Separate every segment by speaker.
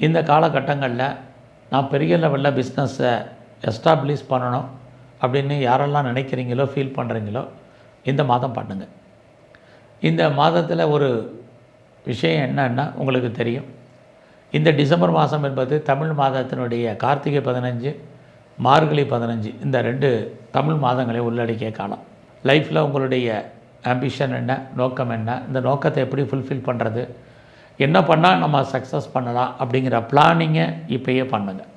Speaker 1: இந்த காலகட்டங்களில் நான் பெரிய லெவலில் பிஸ்னஸை எஸ்டாப்ளிஷ் பண்ணணும் அப்படின்னு யாரெல்லாம் நினைக்கிறீங்களோ ஃபீல் பண்ணுறீங்களோ இந்த மாதம் பண்ணுங்கள் இந்த மாதத்தில் ஒரு விஷயம் என்னன்னா உங்களுக்கு தெரியும். இந்த டிசம்பர் மாதம் என்பது தமிழ் மாதத்தினுடைய கார்த்திகை பதினஞ்சு மார்கழி பதினஞ்சு இந்த ரெண்டு தமிழ் மாதங்களை உள்ளடக்கிய காலம். லைஃப்பில் உங்களுடைய ஆம்பிஷன் என்ன நோக்கம் என்ன இந்த நோக்கத்தை எப்படி ஃபுல்ஃபில் பண்ணுறது என்ன பண்ணால் நம்ம சக்ஸஸ் பண்ணலாம் அப்படிங்கிற பிளானிங்கை இப்போயே பண்ணுங்கள்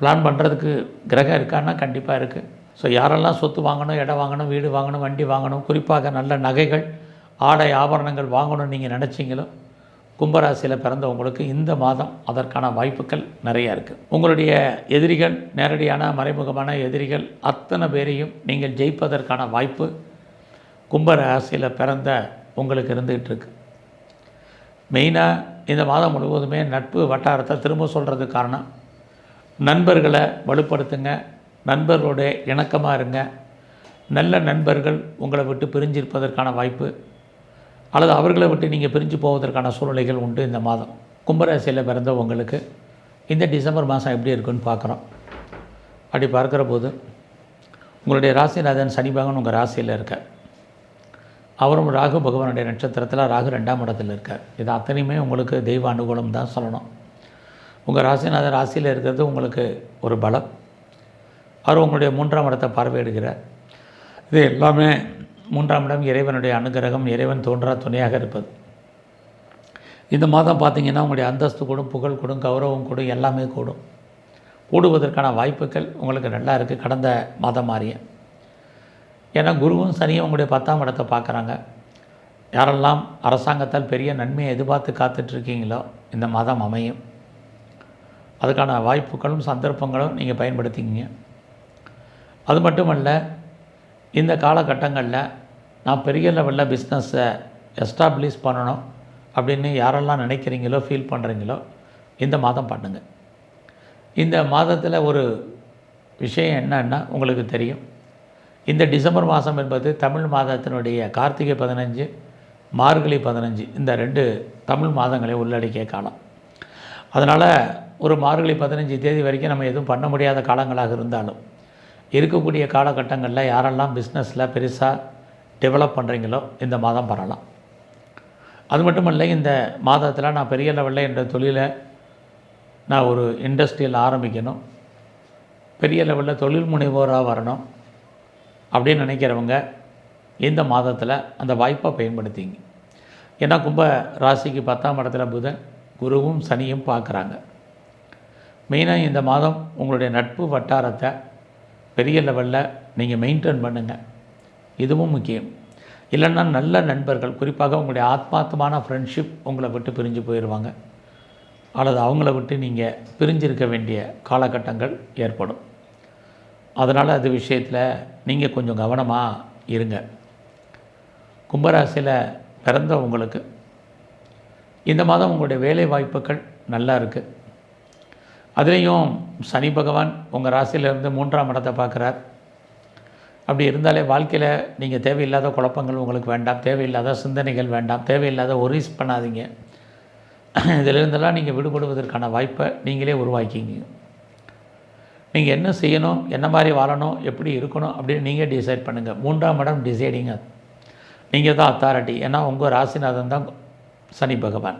Speaker 1: பிளான் பண்ணுறதுக்கு கிரகம் இருக்கான்னா கண்டிப்பாக இருக்குது ஸோ யாரெல்லாம் சொத்து வாங்கணும் இடம் வாங்கணும் வீடு வாங்கணும் வண்டி வாங்கணும் குறிப்பாக நல்ல நகைகள் ஆடை ஆபரணங்கள் வாங்கணும்னு நீங்கள் நினச்சிங்களோ கும்பராசியில் பிறந்தவங்களுக்கு இந்த மாதம் அதற்கான வாய்ப்புகள் நிறையா இருக்குது உங்களுடைய எதிரிகள் நேரடியான மறைமுகமான எதிரிகள் அத்தனை பேரையும் நீங்கள் ஜெயிப்பதற்கான வாய்ப்பு கும்பராசியில் பிறந்த உங்களுக்கு இருந்துகிட்டு இருக்குது மெயினாக இந்த மாதம் முழுவதுமே நட்பு வட்டாரத்தை திரும்ப சொல்கிறதுக்கு காரணம் நண்பர்களை வலுப்படுத்துங்க நண்பர்களோட இணக்கமாக இருங்க. நல்ல நண்பர்கள் உங்களை விட்டு பிரிஞ்சிருப்பதற்கான வாய்ப்பு அல்லது அவர்களை விட்டு நீங்கள் பிரிஞ்சு போவதற்கான சூழ்நிலைகள் உண்டு இந்த மாதம். கும்பராசியில் பிறந்த உங்களுக்கு இந்த டிசம்பர் மாதம் எப்படி இருக்குன்னு பார்க்குறோம். அப்படி பார்க்குற போது உங்களுடைய ராசிநாதன் சனி பகவான் உங்கள் ராசியில் இருக்கார். அவரும் ராகு பகவானுடைய நட்சத்திரத்தில் ராகு ரெண்டாம் இடத்தில் இருக்கார். இது அத்தனையுமே உங்களுக்கு தெய்வ அனுகூலம் தான் சொல்லணும். உங்கள் ராசிநாதர் ராசியில் இருக்கிறது உங்களுக்கு ஒரு பலம். அவர் உங்களுடைய மூன்றாம் இடத்தை பார்வையிடுகிறார். இது எல்லாமே மூன்றாம் இடம் இறைவனுடைய அனுகிரகம் இறைவன் தோன்றா துணையாக இருப்பது. இந்த மாதம் பார்த்திங்கன்னா உங்களுடைய அந்தஸ்து கூடும் புகழ் கூடும் கௌரவம் கூடும் எல்லாமே கூடும். கூடுவதற்கான வாய்ப்புகள் உங்களுக்கு நல்லா இருக்குது கடந்த மாதம் மாறிய ஏன்னா குருவும் சனியும் உங்களுடைய பத்தாம் இடத்தை பார்க்குறாங்க. யாரெல்லாம் அரசாங்கத்தால் பெரிய நன்மையை எதிர்பார்த்து காத்துட்ருக்கீங்களோ இந்த மாதம் அமையும். அதுக்கான வாய்ப்புகளும் சந்தர்ப்பங்களும் நீங்கள் பயன்படுத்திக்கிங்க. அது மட்டுமல்ல இந்த காலகட்டங்களில் நான் பெரிய லெவலில் பிஸ்னஸை எஸ்டாப்ளிஷ் பண்ணணும் அப்படின்னு யாரெல்லாம் நினைக்கிறீங்களோ ஃபீல் பண்ணுறீங்களோ இந்த மாதம் பண்ணுங்கள் இந்த மாதத்தில் ஒரு விஷயம் என்னன்னா உங்களுக்கு தெரியும். இந்த டிசம்பர் மாதம் என்பது தமிழ் மாதத்தினுடைய கார்த்திகை பதினஞ்சு மார்கழி பதினஞ்சு இந்த ரெண்டு தமிழ் மாதங்களை உள்ளடக்கிய காலம். அதனால் ஒரு மார்கழி பதினஞ்சு தேதி வரைக்கும் நம்ம எதுவும் பண்ண முடியாத காலங்களாக இருந்தாலும் இருக்கக்கூடிய காலகட்டங்களில் யாரெல்லாம் பிஸ்னஸில் பெருசாக டெவலப் பண்ணுறீங்களோ இந்த மாதம் பண்ணலாம். அது மட்டும் இல்லை இந்த மாதத்தில் நான் பெரிய லெவலில் என்ற தொழிலை நான் ஒரு இண்டஸ்ட்ரியில் ஆரம்பிக்கணும். பெரிய லெவலில் தொழில் முனைவோராக வரணும். அப்படின்னு நினைக்கிறவங்க இந்த மாதத்தில் அந்த வாய்ப்பை பயன்படுத்திங்க. ஏன்னா கும்ப ராசிக்கு பத்தாம் இடத்துல புதன் குருவும் சனியும் பார்க்குறாங்க மெயினாக இந்த மாதம் உங்களுடைய நட்பு வட்டாரத்தை பெரிய லெவலில் நீங்கள் மெயின்டைன் பண்ணுங்கள் இதுவும் முக்கியம். இல்லைன்னா நல்ல நண்பர்கள் குறிப்பாக உங்களுடைய ஆத்மார்த்தமான ஃப்ரெண்ட்ஷிப் உங்களை விட்டு பிரிஞ்சு போயிடுவாங்க அல்லது அவங்கள விட்டு நீங்கள் பிரிஞ்சிருக்க வேண்டிய காலகட்டங்கள் ஏற்படும். அதனால் அது விஷயத்தில் நீங்கள் கொஞ்சம் கவனமாக இருங்க. கும்பராசியில் பிறந்த உங்களுக்கு இந்த மாதம் உங்களுடைய வேலை வாய்ப்புகள் நல்லா இருக்குது அதுலேயும் சனி பகவான் உங்கள் ராசியிலேருந்து மூன்றாம் இடத்தை பார்க்குறார். அப்படி இருந்தாலே வாழ்க்கையில் நீங்கள் தேவையில்லாத குழப்பங்கள் உங்களுக்கு வேண்டாம். தேவையில்லாத சிந்தனைகள் வேண்டாம். தேவையில்லாத ஒரிஸ் பண்ணாதீங்க. இதிலிருந்தெல்லாம் நீங்கள் விடுபடுவதற்கான வாய்ப்பை நீங்களே உருவாக்கிங்க நீங்கள் என்ன செய்யணும் என்ன மாதிரி வாழணும் எப்படி இருக்கணும் அப்படின்னு நீங்கள் டிசைட் பண்ணுங்கள் மூன்றாம் இடம் டிசைடிங் அது நீங்கள் தான் அத்தாரிட்டி ஏன்னா உங்கள் ராசிநாதன் தான் சனி பகவான்.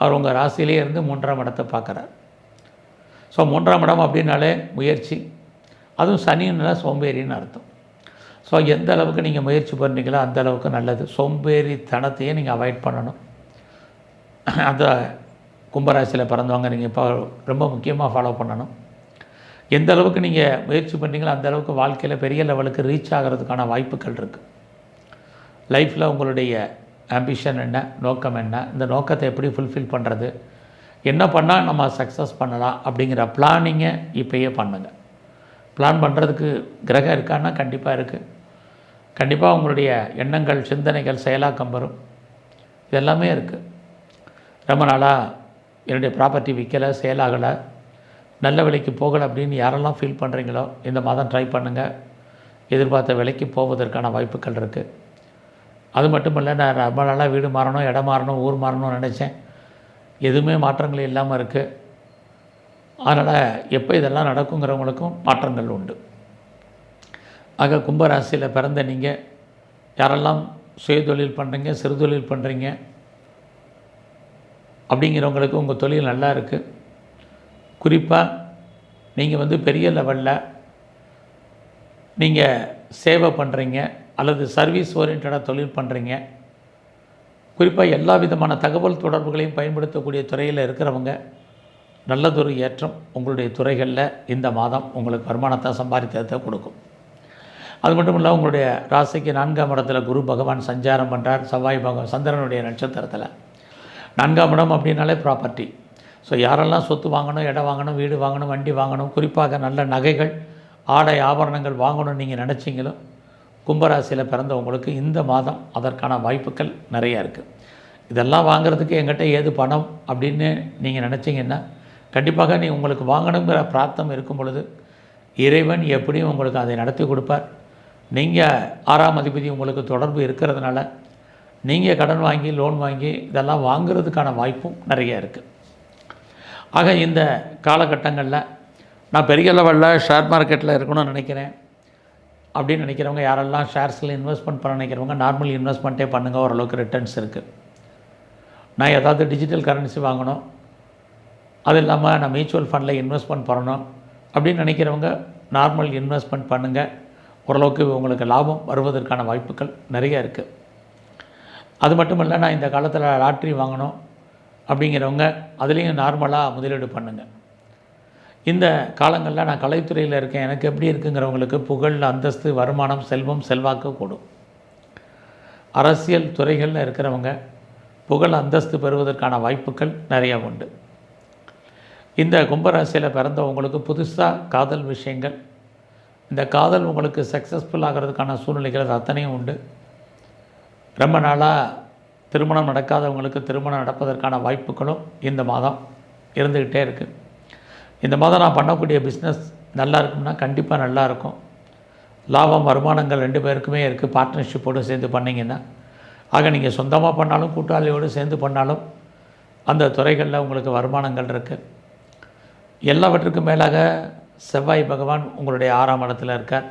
Speaker 1: அவர் உங்கள் ராசியிலே இருந்து மூன்றாம் இடத்தை பார்க்குறார். ஸோ மூன்றாம் இடம் அப்படின்னாலே முயற்சி. அதுவும் சனின்னா சோம்பேறின்னு அர்த்தம். ஸோ எந்த அளவுக்கு நீங்கள் முயற்சி பண்ணுறீங்களோ அந்த அளவுக்கு நல்லது. சோம்பேறித்தனத்தையே நீங்கள் அவாய்ட் பண்ணணும். அந்த கும்பராசியில் பிறந்தவங்க நீங்கள் இப்போ ரொம்ப முக்கியமாக ஃபாலோ பண்ணணும். எந்த அளவுக்கு நீங்கள் முயற்சி பண்ணுறீங்களோ அந்த அளவுக்கு வாழ்க்கையில் பெரிய லெவலுக்கு ரீச் ஆகிறதுக்கான வாய்ப்புகள் இருக்குது லைஃப்பில் உங்களுடைய ஆம்பிஷன் என்ன நோக்கம் என்ன இந்த நோக்கத்தை எப்படி ஃபுல்ஃபில் பண்ணுறது என்ன பண்ணால் நம்ம சக்ஸஸ் பண்ணலாம் அப்படிங்கிற பிளானிங்கை இப்போயே பண்ணுங்கள் பிளான் பண்ணுறதுக்கு கிரகம் இருக்கான்னா கண்டிப்பாக இருக்குது கண்டிப்பாக உங்களுடைய எண்ணங்கள் சிந்தனைகள் செயலாக்கம் வரும். இதெல்லாமே இருக்குது ரொம்ப நாளாக என்னுடைய ப்ராப்பர்ட்டி விற்கலை சேலாகலை நல்ல விலைக்கு போகலை அப்படின்னு யாரெல்லாம் ஃபீல் பண்ணுறீங்களோ இந்த மாதம் ட்ரை பண்ணுங்கள் எதிர்பார்த்த விலைக்கு போவதற்கான வாய்ப்புகள் இருக்குது அது மட்டும் இல்லை நான் ரொம்ப நாளாக வீடு மாறணும் இடம் மாறணும் ஊர் மாறணும்னு நினச்சேன். எதுவுமே மாற்றங்கள் இல்லாமல் இருக்குது அதனால் எப்போ இதெல்லாம் நடக்குங்கிறவங்களுக்கும் மாற்றங்கள் உண்டு. ஆக கும்பராசியில் பிறந்த நீங்கள் யாரெல்லாம் சுயதொழில் பண்ணுறீங்க சிறுதொழில் பண்ணுறீங்க அப்படிங்கிறவங்களுக்கு உங்கள் தொழில் நல்லா இருக்குது குறிப்பாக நீங்கள் வந்து பெரிய லெவலில் நீங்கள் சேவை பண்ணுறீங்க அல்லது சர்வீஸ் ஓரியன்டாக தொழில் பண்ணுறீங்க குறிப்பாக எல்லா விதமான தகவல் தொடர்புகளையும் பயன்படுத்தக்கூடிய துறையில் இருக்கிறவங்க நல்லதொரு ஏற்றம் உங்களுடைய துறைகளில் இந்த மாதம் உங்களுக்கு வருமானத்தை சம்பாதித்ததை கொடுக்கும். அது மட்டும் இல்லை உங்களுடைய ராசிக்கு நான்காம் இடத்துல குரு பகவான் சஞ்சாரம் பண்ணுறார் செவ்வாய் பகவான் சந்திரனுடைய நட்சத்திரத்தில். நான்காம் இடம் அப்படின்னாலே ப்ராப்பர்ட்டி ஸோ யாரெல்லாம் சொத்து வாங்கணும் இடம் வாங்கணும் வீடு வாங்கணும் வண்டி வாங்கணும் குறிப்பாக நல்ல நகைகள் ஆடை ஆபரணங்கள் வாங்கணும்னு நீங்கள் நினச்சிங்களோ கும்பராசியில் பிறந்தவங்களுக்கு இந்த மாதம் அதற்கான வாய்ப்புகள் நிறையா இருக்குது இதெல்லாம் வாங்குறதுக்கு எங்கிட்ட ஏது பணம் அப்படின்னு நீங்கள் நினச்சிங்கன்னா கண்டிப்பாக நீ உங்களுக்கு வாங்கணுங்கிற பிரார்த்தம் இருக்கும் பொழுது இறைவன் எப்படியும் உங்களுக்கு அதை நடத்தி கொடுப்பார். நீங்கள் ஆறாம் அதிபதி உங்களுக்கு தொடர்பு இருக்கிறதுனால நீங்கள் கடன் வாங்கி லோன் வாங்கி இதெல்லாம் வாங்குறதுக்கான வாய்ப்பும் நிறைய இருக்குது ஆக இந்த காலகட்டங்களில் நான் பெரிய லெவலில் ஷேர் மார்க்கெட்டில் இருக்கணும்னு நினைக்கிறேன். அப்படின்னு நினைக்கிறவங்க யாரெல்லாம் ஷேர்ஸில் இன்வெஸ்ட்மெண்ட் பண்ண நினைக்கிறவங்க நார்மல் இன்வெஸ்ட்மெண்ட்டே பண்ணுங்கள் ஓரளவுக்கு ரிட்டர்ன்ஸ் இருக்குது நான் ஏதாவது டிஜிட்டல் கரன்சி வாங்கணும் அது இல்லாமல் நான் மியூச்சுவல் ஃபண்டில் இன்வெஸ்ட்மெண்ட் பண்ணணும் அப்படின்னு நினைக்கிறவங்க நார்மல் இன்வெஸ்ட்மெண்ட் பண்ணுங்கள் ஓரளவுக்கு உங்களுக்கு லாபம் வருவதற்கான வாய்ப்புகள் நிறைய இருக்குது அது மட்டும் இல்லை நான் இந்த காலத்தில் லாட்ரி வாங்கணும் அப்படிங்கிறவங்க அதுலேயும் நார்மலாக முதலீடு பண்ணுங்கள் இந்த காலங்களில் நான் கலைத்துறையில் இருக்கேன் எனக்கு எப்படி இருக்குங்கிறவங்களுக்கு புகழ் அந்தஸ்து வருமானம் செல்வம் செல்வாக்கு கூடும் அரசியல் துறைகளில் இருக்கிறவங்க புகழ் அந்தஸ்து பெறுவதற்கான வாய்ப்புகள் நிறைய உண்டு. இந்த கும்பராசியில் பிறந்தவங்களுக்கு புதுசாக காதல் விஷயங்கள் இந்த காதல் உங்களுக்கு சக்ஸஸ்ஃபுல் ஆகிறதுக்கான சூழ்நிலைகள் அத்தனையும் உண்டு. ரொம்ப நாளாக திருமணம் நடக்காதவங்களுக்கு திருமணம் நடப்பதற்கான வாய்ப்புகளும் இந்த மாதம் இருந்துக்கிட்டே இருக்குது இந்த மாதம் நான் பண்ணக்கூடிய பிஸ்னஸ் நல்லா இருக்கும்னா கண்டிப்பாக நல்லா இருக்கும். லாபம் வருமானங்கள் ரெண்டு பேருக்குமே இருக்குது பார்ட்னர்ஷிப்போடு சேர்ந்து பண்ணிங்கன்னா. ஆக நீங்கள் சொந்தமாக பண்ணாலும் கூட்டாளியோடு சேர்ந்து பண்ணாலும் அந்த துறைகளில் உங்களுக்கு வருமானங்கள் இருக்குது எல்லாவற்றுக்கும் மேலாக செவ்வாய் பகவான் உங்களுடைய ஆறாம் இடத்துல இருக்கார்.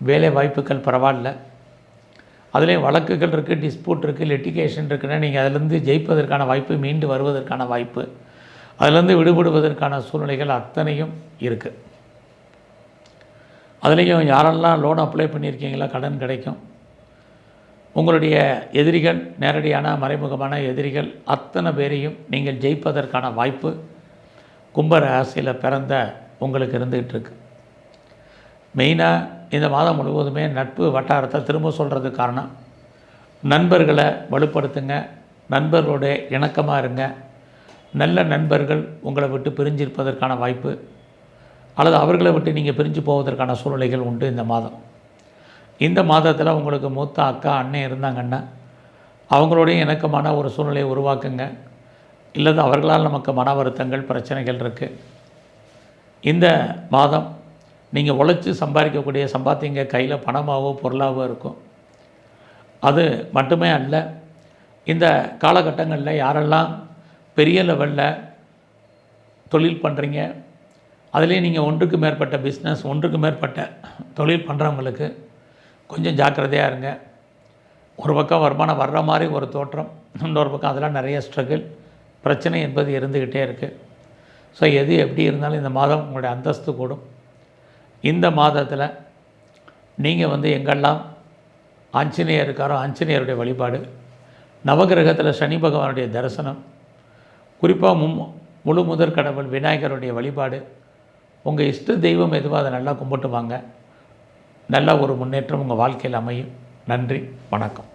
Speaker 1: வேலை வாய்ப்புகள் பரவாயில்ல. அதுலேயும் வழக்குகள் இருக்குது டிஸ்பியூட் இருக்குது லிட்டிகேஷன் இருக்குன்னா நீங்கள் அதிலேருந்து ஜெயிப்பதற்கான வாய்ப்பு மீண்டு வருவதற்கான வாய்ப்பு அதிலேருந்து விடுபடுவதற்கான சூழ்நிலைகள் அத்தனையும் இருக்குது அதுலேயும் யாரெல்லாம் லோன் அப்ளை பண்ணியிருக்கீங்களா கடன் கிடைக்கும். உங்களுடைய எதிரிகள் நேரடியான மறைமுகமான எதிரிகள் அத்தனை பேரையும் நீங்கள் ஜெயிப்பதற்கான வாய்ப்பு கும்பராசியில் பிறந்த உங்களுக்கு இருந்துகிட்டு இருக்கு. மெயினாக இந்த மாதம் முழுவதுமே நட்பு வட்டாரத்தை திரும்ப சொல்கிறதுக்கு காரணம் நண்பர்களை வலுப்படுத்துங்க நண்பர்களோட இணக்கமாக இருங்க. நல்ல நண்பர்கள் உங்களை விட்டு பிரிஞ்சிருப்பதற்கான வாய்ப்பு அல்லது அவர்களை விட்டு நீங்கள் பிரிஞ்சு போவதற்கான சூழ்நிலைகள் உண்டு இந்த மாதம். இந்த மாதத்தில் உங்களுக்கு மூத்த அக்கா அண்ணன் இருந்தாங்கன்னா அவங்களோடையும் இணக்கமான ஒரு சூழ்நிலையை உருவாக்குங்க. இல்லது அவர்களால் நமக்கு மன வருத்தங்கள் பிரச்சனைகள் இருக்குது இந்த மாதம் நீங்கள் உழைச்சி சம்பாதிக்கக்கூடிய சம்பாத்தியங்க கையில் பணமாகவோ பொருளாகவோ இருக்கும். அது மட்டுமே அல்ல இந்த காலகட்டங்களில் யாரெல்லாம் பெரிய லெவலில் தொழில் பண்ணுறீங்க அதிலே நீங்கள் ஒன்றுக்கு மேற்பட்ட பிஸ்னஸ் ஒன்றுக்கு மேற்பட்ட தொழில் பண்ணுறவங்களுக்கு கொஞ்சம் ஜாக்கிரதையாக இருங்க. ஒரு பக்கம் வருமானம் வர்ற மாதிரி ஒரு தோற்றம் இன்னொரு பக்கம் அதெல்லாம் நிறைய ஸ்ட்ரகிள் பிரச்சனை என்பது இருந்துக்கிட்டே இருக்குது ஸோ எது எப்படி இருந்தாலும் இந்த மாதம் உங்களுடைய அந்தஸ்து கூடும். இந்த மாதத்தில் நீங்கள் வந்து எங்கெல்லாம் ஆஞ்சநேயர் இருக்காரோ ஆஞ்சநேயருடைய வழிபாடு நவகிரகத்தில் சனி பகவானுடைய தரிசனம் குறிப்பாக மும் முழு முதற் கடவுள் விநாயகருடைய வழிபாடு உங்கள் இஷ்ட தெய்வம் எதுவோ அதை நல்லா கும்பிட்டு வாங்க நல்ல ஒரு முன்னேற்றம் உங்கள் வாழ்க்கையில் அமையும். நன்றி வணக்கம்.